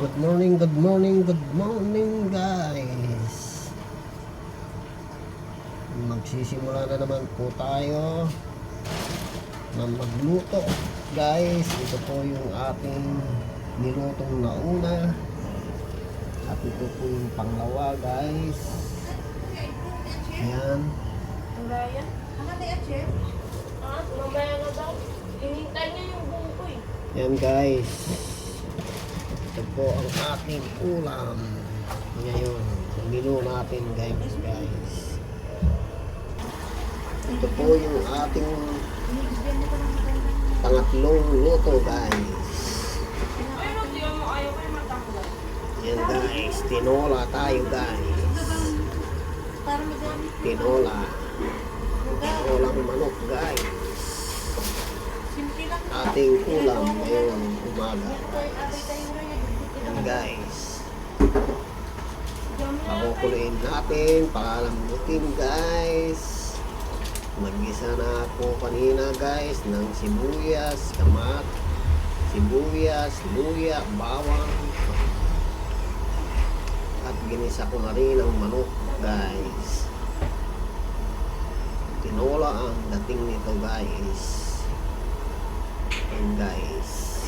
Good morning, good morning, good morning guys. Magsisimula na naman po tayo na magluto. Guys, ito po yung ating nilutong nauna. At ito po yung panglawa guys. Ayan. Ah, eh. Ayan guys. Po ang ating ulam. Ngayon, menu natin guys guys. Ito po yung ating pangatlong luto guys. Yan guys, tinola tayo guys. Tinola. Tinolang manok guys. Ating ulam ngayong umaga. Ay, abay tayo na yan. Yan guys. Pakukuluin natin, pakalambutin guys. Nagisa na ako kanina guys ng sibuyas, kamat, sibuyas, luya, bawang. At ginisa ko na rin ang manok guys. Tinola ang dating nito guys. And guys.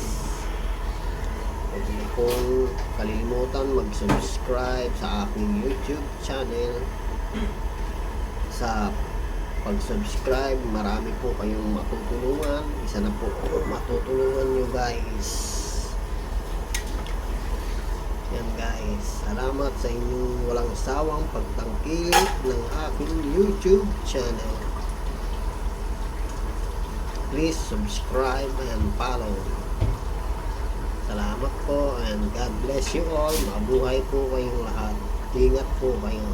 Huwag niyo kalimutan mag-subscribe sa aking YouTube channel. Sa pag-subscribe, marami po kayong matutulungan. Isa na po matutulungan nyo guys. Yan guys. Salamat sa inyong walang sawang pagtangkilik ng aking YouTube channel. Please subscribe and follow. Po and God bless you all. Mabuhay po kayong lahat. Ingat po kayo.